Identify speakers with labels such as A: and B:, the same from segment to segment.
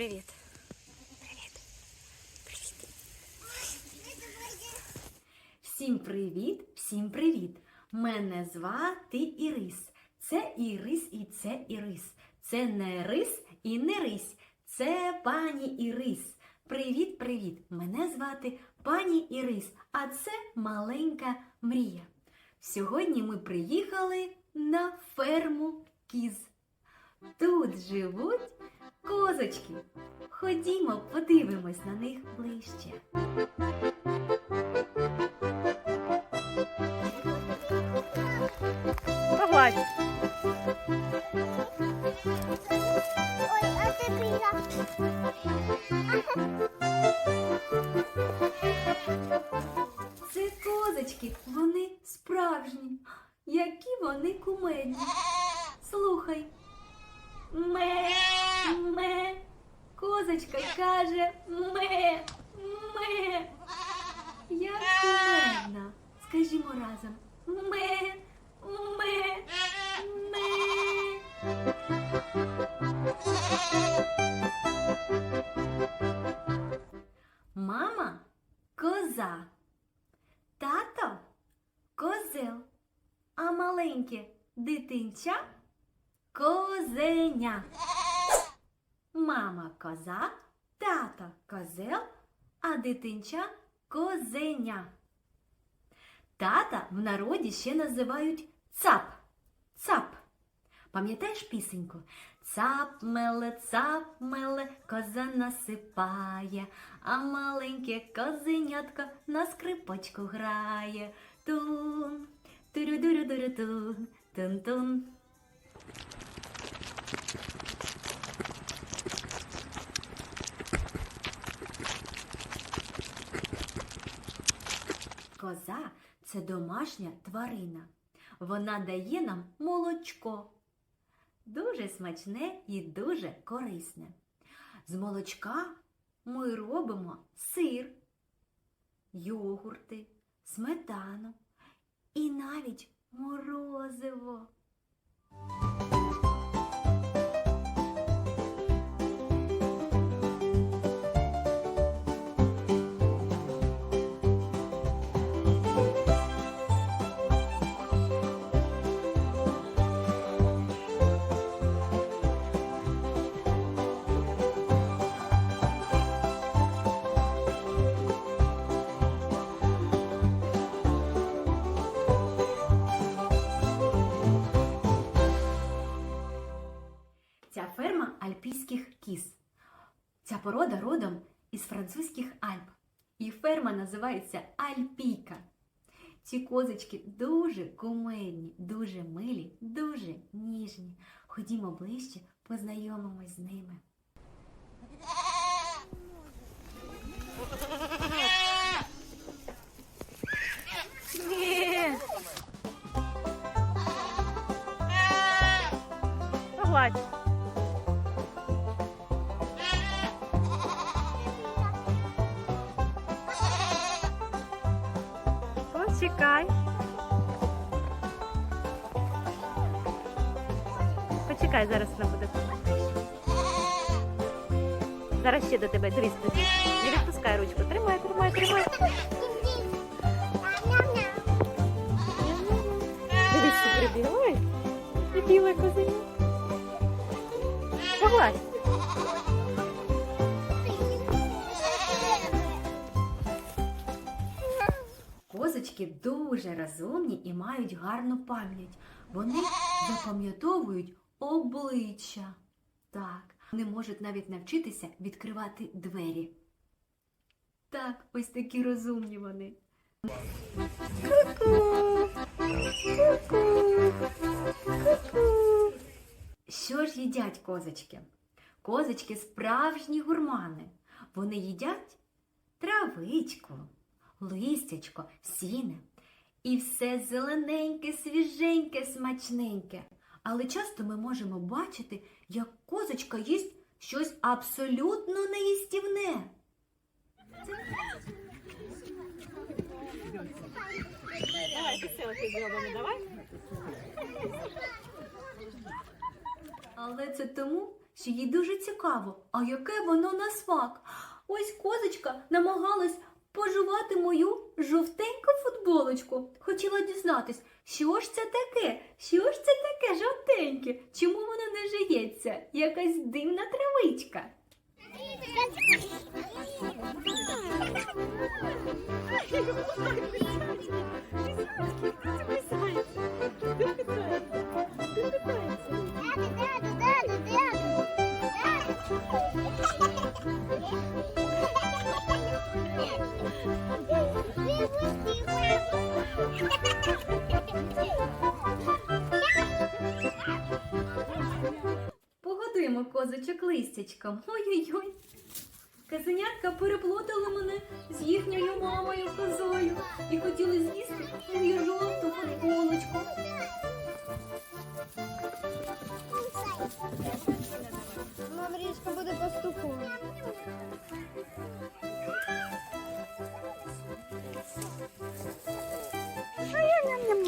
A: Привіт. Привіт. Привіт. Всім привіт, всім привіт. Мене звати Ірис. Це Ірис і це Ірис. Це не рис і не рись. Це пані Ірис. Привіт, привіт! Мене звати пані Ірис, а це маленька мрія. Сьогодні ми приїхали на ферму кіз. Тут живуть козочки. Ходімо, подивимось на них ближче.
B: Погладь.
C: Ой, а ти.
A: Це козочки, вони справжні. Які вони кумедні. Слухай. Ме, ме. Козочка каже ме, ме. Як кумедна. Скажімо разом. Ме, ме, ме. Мама коза. Тато козел, а маленьке дитинча козеня. Мама коза, тато козел, а дитинча козеня. Тата в народі ще називають цап. Цап. Пам'ятаєш пісеньку? Цап меле, цап меле, коза насипає, а маленьке козенятко на скрипочку грає. Тун, турю-дурю-дурю-тун, тун-тун. Коза це домашня тварина. Вона дає нам молочко. Дуже смачне і дуже корисне. З молочка ми робимо сир, йогурти, сметану і навіть морозиво. Альпійських кіз. Ця порода родом із французьких Альп. І ферма називається Альпійка. Ці козочки дуже кумедні, дуже милі, дуже ніжні. Ходімо ближче, познайомимось з ними.
B: Погладь. Почекай. Почекай, зараз вона буде. Зараз ще до тебе дивись. дивись. Не відпускай ручку. Тримай, тримай, тримай. Дивись, прибіг. Ой, і біле козиня. Погладь.
A: Козочки дуже розумні і мають гарну пам'ять. Вони запам'ятовують обличчя. Так, вони можуть навіть навчитися відкривати двері. Так, ось такі розумні вони. Що ж їдять козочки? Козочки справжні гурмани. Вони їдять травичку, листячко, сіне. І все зелененьке, свіженьке, смачненьке. Але часто ми можемо бачити, як козочка їсть щось абсолютно неїстівне.
B: Давай.
A: Але це тому, що їй дуже цікаво, а яке воно на смак. Ось козочка намагалась пожувати мою жовтеньку футболочку. Хотіла дізнатись, що ж це таке? Що ж це таке жовтеньке? Чому воно не жиється? Якась дивна травичка. Погодуємо козочок листячком. Ой-ой-ой. Казенятка переплутали мене з їхньою мамою козою і хотіли з'їсти мою жовту футболочку.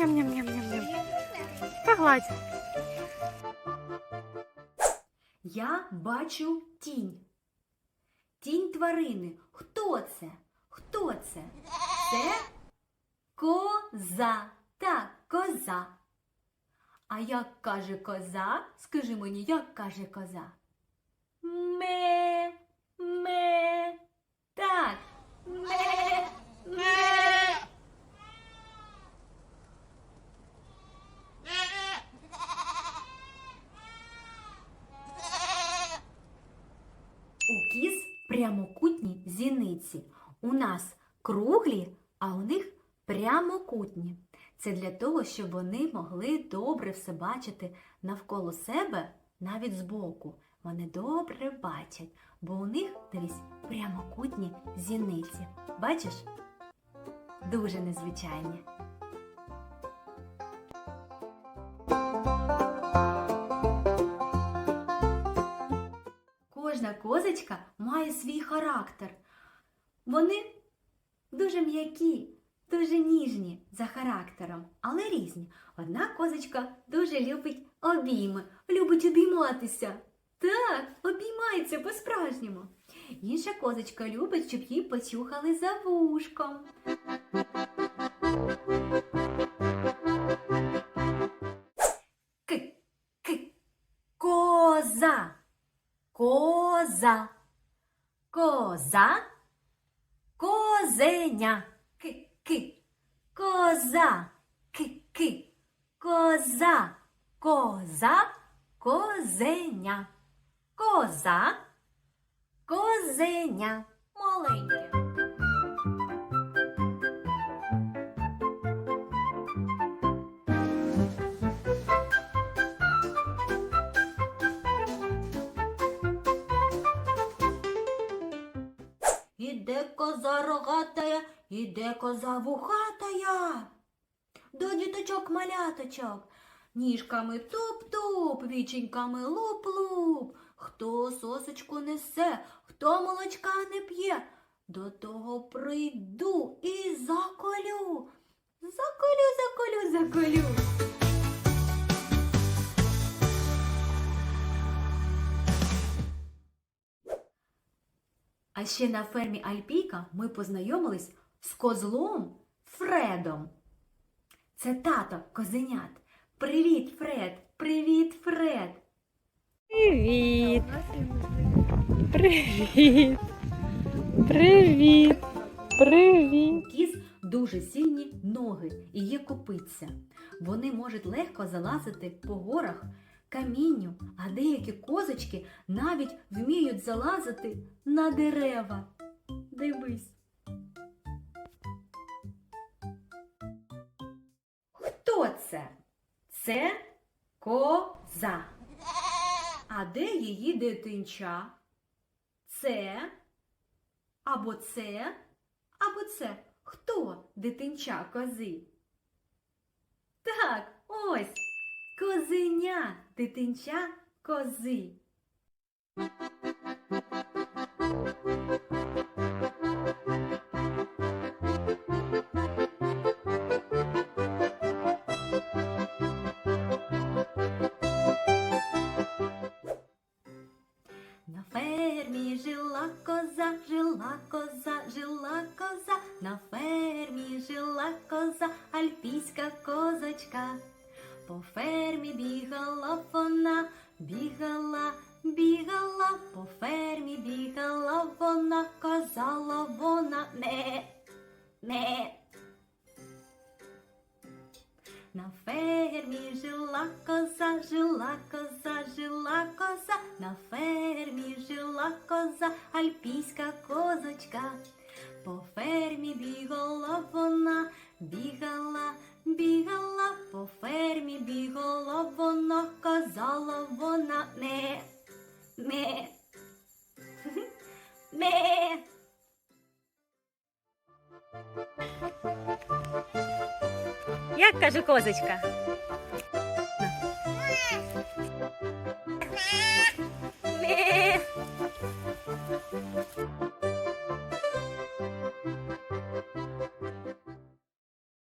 B: Ням-ням-ням-ням-ням-ням. Погладь.
A: Я бачу тінь. Тінь тварини. Хто це? Хто це? Це коза. Так, коза. А як каже коза? Скажи мені, як каже коза? Ме, ме. Так. Ме, ме. У кіз прямокутні зіниці. У нас круглі, а у них прямокутні. Це для того, щоб вони могли добре все бачити навколо себе, навіть збоку. Вони добре бачать, бо у них дивись прямокутні зіниці. Бачиш? Дуже незвичайні. Козочка має свій характер. Вони дуже м'які, дуже ніжні за характером, але різні. Одна козочка дуже любить обійми, любить обійматися. Так, обіймається по-справжньому. Інша козочка любить, щоб її почухали за вушком. Коза. Коза. Козеня. Ки, ки. Коза. Ки, ки. Коза. Коза. Козеня. Коза. Козеня. Маленьке. Коза рогатая, іде коза вухатая. До діточок маляточок. Ніжками туп-туп, віченьками луп-луп. Хто сосочку несе, хто молочка не п'є, до того прийду і заколю. Заколю, заколю, заколю. А ще на фермі Альпійка ми познайомились з козлом Фредом. Це тато козенят. Привіт, Фред! Привіт, Фред!
B: Привіт. Привіт. Привіт. Привіт.
A: Кіз дуже сильні ноги і є копиця. Вони можуть легко залазити по горах, камінню, а деякі козочки навіть вміють залазити на дерева. Дивись. Хто це? Це коза. А де її дитинча? Це або це, або це. Хто дитинча кози? Так, ось козеня дитинча кози. коза, жила коза, жила коза, на фермі жила коза, альпійська козочка. По фермі бігала вона, бігала, бігала, по фермі бігала вона, казала вона не, не. На фермі жила коза, жила коза, жила коза, на фермі жила коза, альпійська козочка. По фермі бігала вона, бігала, бігала, по фермі бігала вона, казала вона не, не, не.
B: Як каже козочка? Ме.